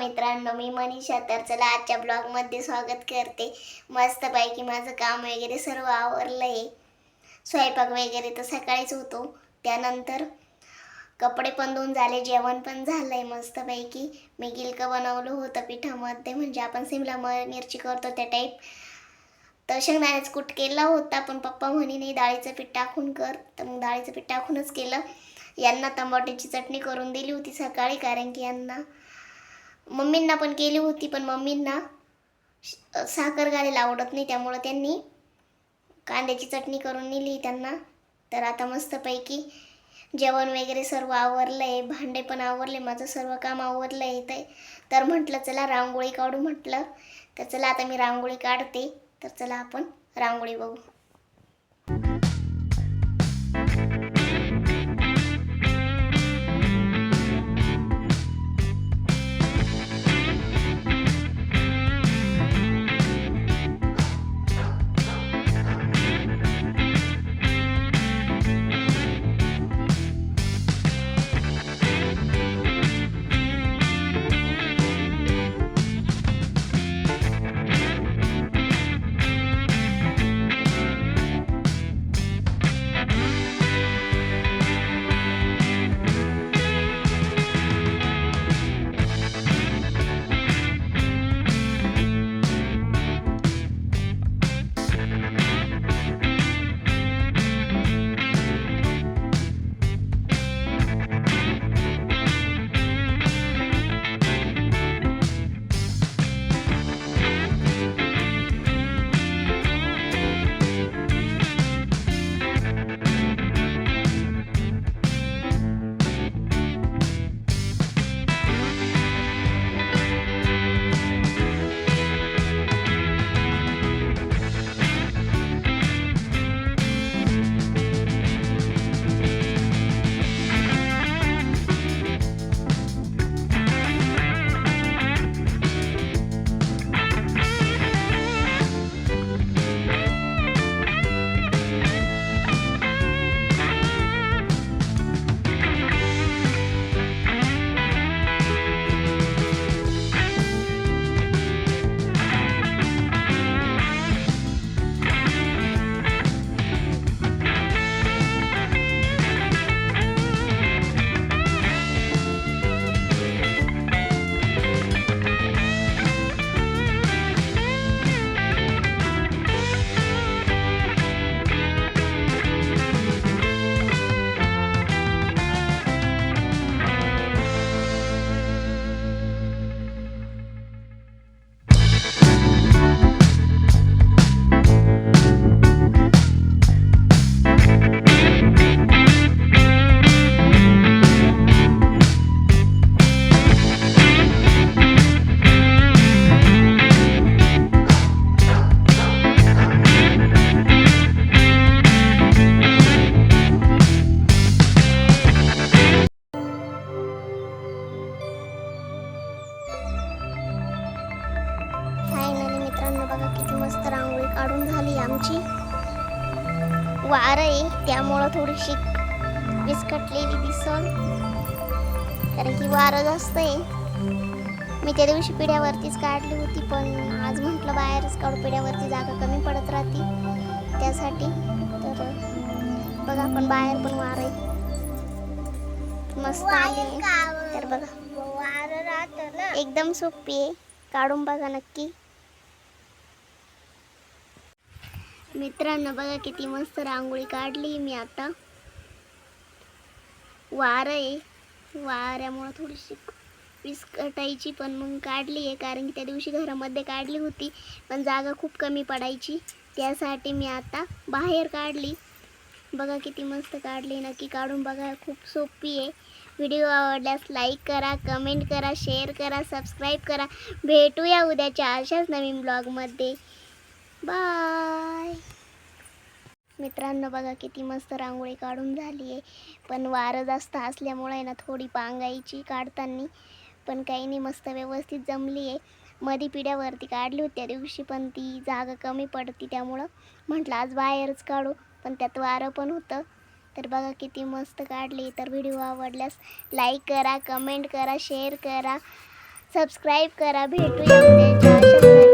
मित्रांनो मी मनीषा तर चला आजच्या ब्लॉगमध्ये स्वागत करते. मस्तपैकी माझं काम वगैरे सर्व आवरलं आहे स्वयंपाक वगैरे तर सकाळीच होतो. त्यानंतर कपडे पण धुवून झाले जेवण पण झालं आहे मस्तपैकी. मी गिलकं बनवलं होतं पिठामध्ये म्हणजे आपण सिमला म- मिरची करतो त्या टाईप तर नाहीच कूट केला होता पण पप्पा म्हणे नाही डाळीचं पीठ टाकून कर. तर मग डाळीचं पीठ टाकूनच केलं. यांना टमाट्याची चटणी करून दिली होती सकाळी कारण की यांना मम्मींना पण केली होती पण मम्मींना साखर घालायला आवडत नाही त्यामुळं त्यांनी कांद्याची चटणी करून नेली त्यांना. तर आता मस्तपैकी जेवण वगैरे सर्व आवरलं आहे भांडे पण आवरले माझं सर्व काम आवरलं आहे ते तर म्हटलं चला रांगोळी काढू म्हटलं. तर चला आता मी रांगोळी काढते. तर चला आपण रांगोळी बघू. बघा किती मस्त रांगोळी काढून झाली आमची. वार आहे त्यामुळं थोडीशी विस्कटलेली दिसल कारण की वारं जास्त आहे. मी त्या दिवशी पिढ्यावरतीच काढली होती पण आज म्हटलं बाहेरच काढू पिढ्यावरती जागा कमी पडत राहते त्यासाठी. तर बघा आपण बाहेर पण वार आहे. मस्त आली तर बघा. एकदम सोपी आहे. काढून बघा नक्की. मित्रांनो बघा किती मस्त रांगोळी काढली मी आता. वार आहे. वाऱ्यामुळं थोडीशी विस्कटायची पण मग काढली आहे कारण की त्या दिवशी घरामध्ये काढली होती पण जागा खूप कमी पडायची. त्यासाठी मी आता बाहेर काढली. बघा किती मस्त काढली नक्की काढून बघा. खूप सोपी आहे. व्हिडिओ आवडल्यास लाईक करा कमेंट करा शेअर करा सबस्क्राईब करा. भेटूया उद्याच्या अशाच नवीन ब्लॉगमध्ये. बाय. मित्रांनो बघा किती मस्त रांगोळी काढून झाली आहे. पण वारं जास्त असल्यामुळे ना थोडी पांगायची काढताना पण काही नाही मस्त व्यवस्थित जमली आहे. मधी पिढ्यावरती काढली होती त्या दिवशी पण ती जागा कमी पडती त्यामुळं. म्हटलं आज बाहेरच काढू. पण त्यात वारं पण होतं. तर बघा किती मस्त काढली तर व्हिडिओ आवडल्यास लाईक करा कमेंट करा शेअर करा सबस्क्राईब करा. भेटूया